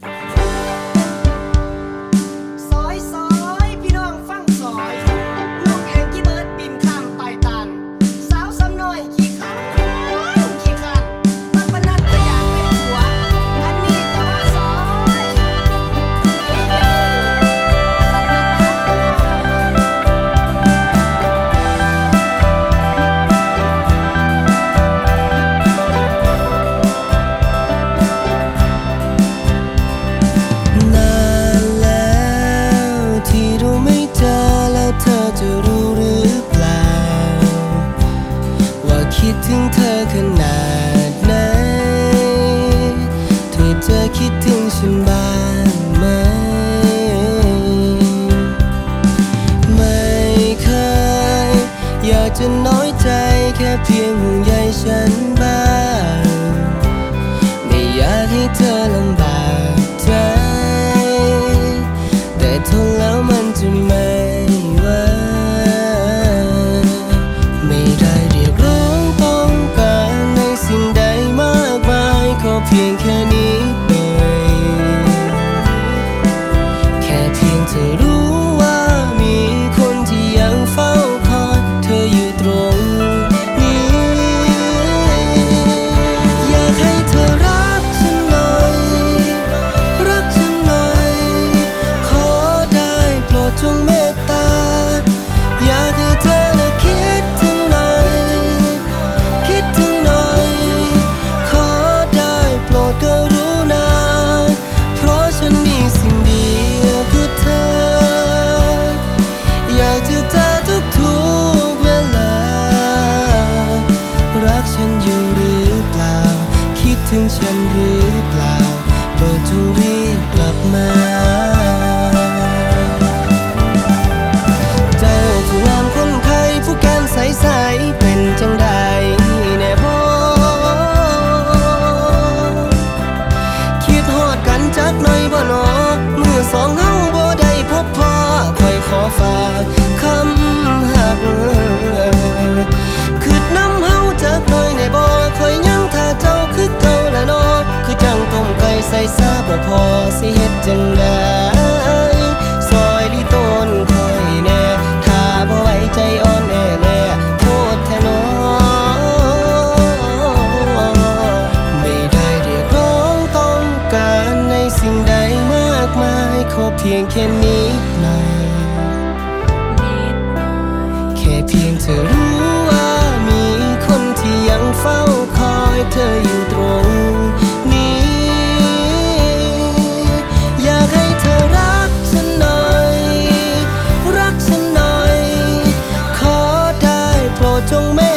Bye. คิดถึงเธอขนาดไหน เธอจะคิดถึงฉันบ้างไหม ไม่เคย อยากจะน้อยใจแค่เพียงห่วงใยฉันบ้าง ไม่อยากให้เธอลำบาก ain't can you บ่พอสิเฮ็ดจังได้ซอยลีต้นคอยแน่ถ้าบ่ไว้ใจอ่อนแอแน่โคตรแท้นอไม่ได้เรียกร้องต้องการในสิ่งใดมากมายขอเพียงแค่นี้หน่อยแค่เพียงเธอรู้ 中没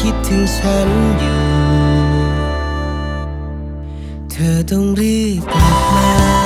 คิดถึงฉันอยู่ เธอต้องรีบกลับมา